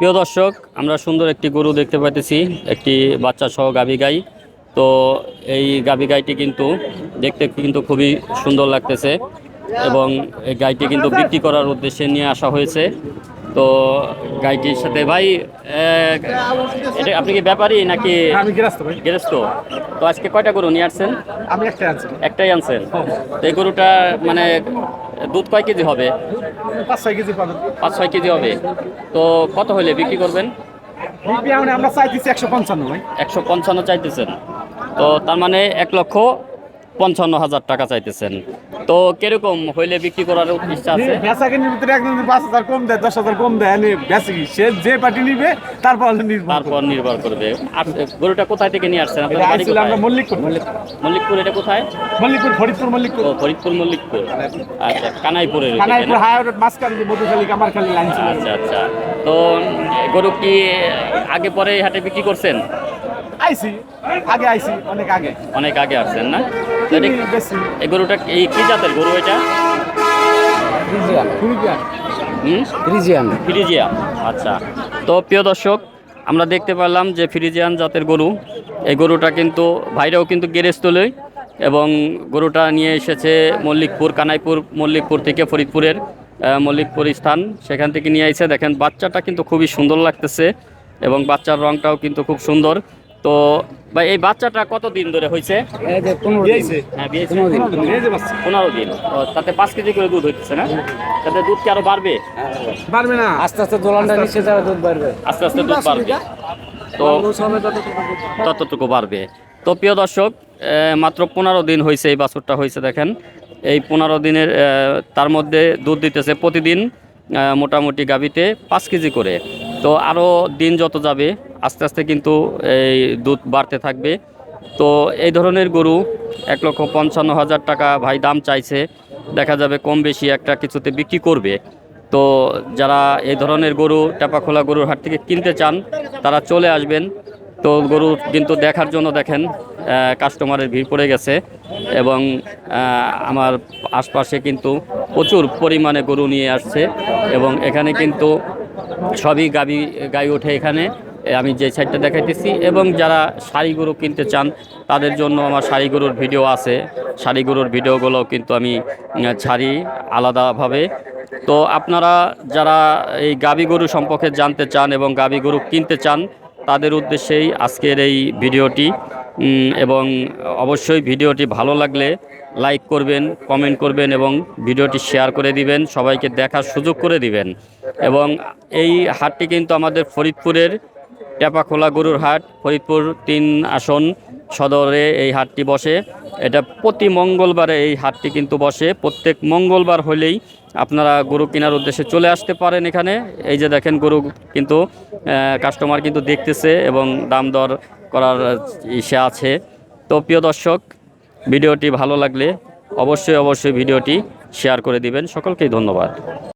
প্রিয় দর্শক, আমরা সুন্দর একটি গরু দেখতে পাইতেছি, একটি বাচ্চা সহ গাভী গাই। তো এই গাভী গাইটি কিন্তু দেখতে কিন্তু খুবই সুন্দর লাগতেছে এবং এই গাইটি কিন্তু বিক্রি করার উদ্দেশ্যে নিয়ে আসা হয়েছে। তো গাইটির সাথে ভাই এটা আপনি কি ব্যাপারী নাকি আমি ভাই। গেরস্ত তো আজকে কয়টা গরু নিয়ে আসছেন? আমি একটাই আনছেন। তো এই গরুটা মানে দুধ কয় কেজি হবে? পাঁচ ছয় কেজি পাবেন। পাঁচ ছয় কেজি হবে। তো কত হলে বিক্রি করবেন? আমরা চাইতেছি একশো পঞ্চান্ন ভাই। একশো পঞ্চান্ন চাইতেছেন। তো তার মানে এক লক্ষ পঞ্চান্ন হাজার টাকা চাইতেছেন। তো কীরকম হইলে বিক্রি করার ইচ্ছা আছে? বেচা কিনির ভিতরে পাঁচ হাজার কম দেয় দশ হাজার কম দেয় আমি বেচে সে যে পার্টি নিবে তারপর নির্ভর তারপর নির্ভর করবে। আর গরুটা কোথায় থেকে নিয়ে আসছেন? আপনার বাড়ি কোথায়? আমরা মল্লিকপুর। মল্লিকপুর এটা কোথায়? মল্লিকপুর ফরিদপুর মল্লিকপুর। ও ফরিদপুর মল্লিকপুর। আচ্ছা কানাইপুরের কানাইপুর না? হাই রোড মাঝখান দিয়ে মধুখালী কামারখালী লাইন আচ্ছা আচ্ছা। তো গরু কি আগে পরে হাটে বিক্রি করছেন? আইছি আগে আইছি অনেক আগে। অনেক আগে আসছেন না? এই গরুটা এই কি জাতের গরু এটা? ফ্রিজিয়ান। ফ্রিজিয়া আচ্ছা। তো প্রিয় দর্শক আমরা দেখতে পারলাম যে ফ্রিজিয়ান জাতের গরু এই গরুটা কিন্তু ভাইরাও কিন্তু গেরেস্তলই এবং গরুটা নিয়ে এসেছে মল্লিকপুর কানাইপুর মল্লিকপুর থেকে ফরিদপুরের মল্লিকপুর স্থান সেখান থেকে নিয়ে এসে দেখেন বাচ্চাটা কিন্তু খুবই সুন্দর লাগতেছে এবং বাচ্চার রংটাও কিন্তু খুব সুন্দর। তো ভাই এই বাচ্চাটা কত দিন ধরে হয়েছে এই যে পনেরো দিন। দিয়েছে হ্যাঁ বিয়েছে। পনেরো দিন। এই যে বাচ্চা। পনেরো দিন। ও, তাতে পাঁচ কেজি করে দুধ হইতেছে না? তাতে দুধ কি আরও বাড়বে? পারবে না। আস্তে আস্তে দোলানটা নিচে যাবে দুধ বাড়বে। আস্তে আস্তে দুধ বাড়বে। তো ততটুকু বাড়বে। তো প্রিয় দর্শক মাত্র পনেরো দিন হয়েছে এই বাছুরটা হয়েছে দেখেন। এই পনেরো দিনের তার মধ্যে দুধ দিতেছে প্রতিদিন মোটামুটি গাভিতে পাঁচ কেজি করে। তো আরও দিন যত যাবে আস্তে আস্তে কিন্তু এই দুধ বাড়তে থাকবে। তো এই ধরনের গরু এক লক্ষ পঞ্চান্ন হাজার টাকা ভাই দাম চাইছে। দেখা যাবে কম বেশি একটা কিছুতে বিক্রি করবে। তো যারা এই ধরনের গরু, টেপাখোলা গরুর হাট থেকে কিনতে চান, তারা চলে আসবেন। তো গরু কিন্তু দেখার জন্য দেখেন কাস্টমারের ভিড় পড়ে গেছে এবং আমার আশপাশে কিন্তু প্রচুর পরিমাণে গরু নিয়ে আসছে এবং এখানে কিন্তু সবই গাবি, গাই ওঠে এখানে। আমি যে সাইডটা দেখাইতেছি এবং যারা শাড়ি গরু কিনতে চান, তাদের জন্য আমার শাড়ি গরুর ভিডিও আছে। শাড়ি গরুর ভিডিওগুলো কিন্তু আমি ছাড়ি আলাদাভাবে। তো আপনারা যারা এই গাবি গরু সম্পর্কে জানতে চান এবং গাবি গরু কিনতে চান, তাদের উদ্দেশ্যেই আজকের এই ভিডিওটি। এবং অবশ্যই ভিডিওটি ভালো লাগলে লাইক করবেন, কমেন্ট করবেন এবং ভিডিওটি শেয়ার করে দিবেন, সবাইকে দেখার সুযোগ করে দিবেন। এবং এই হাটটি কিন্তু আমাদের ফরিদপুরের টেপাখোলা গরুর হাট, ফরিদপুর তিন আসন সদরে এই হাটটি বসে। এটা প্রতি মঙ্গলবারে এই হাটটি কিন্তু বসে। প্রত্যেক মঙ্গলবার হলেই আপনারা গরু কেনার উদ্দেশ্যে চলে আসতে পারেন এখানে। এই যে দেখেন গরু কিন্তু কাস্টমার কিন্তু দেখতেছে এবং দাম দর করার ইসে আছে। তো প্রিয় দর্শক, ভিডিওটি ভালো লাগলে অবশ্যই অবশ্যই ভিডিওটি শেয়ার করে দিবেন। সকলকেই ধন্যবাদ।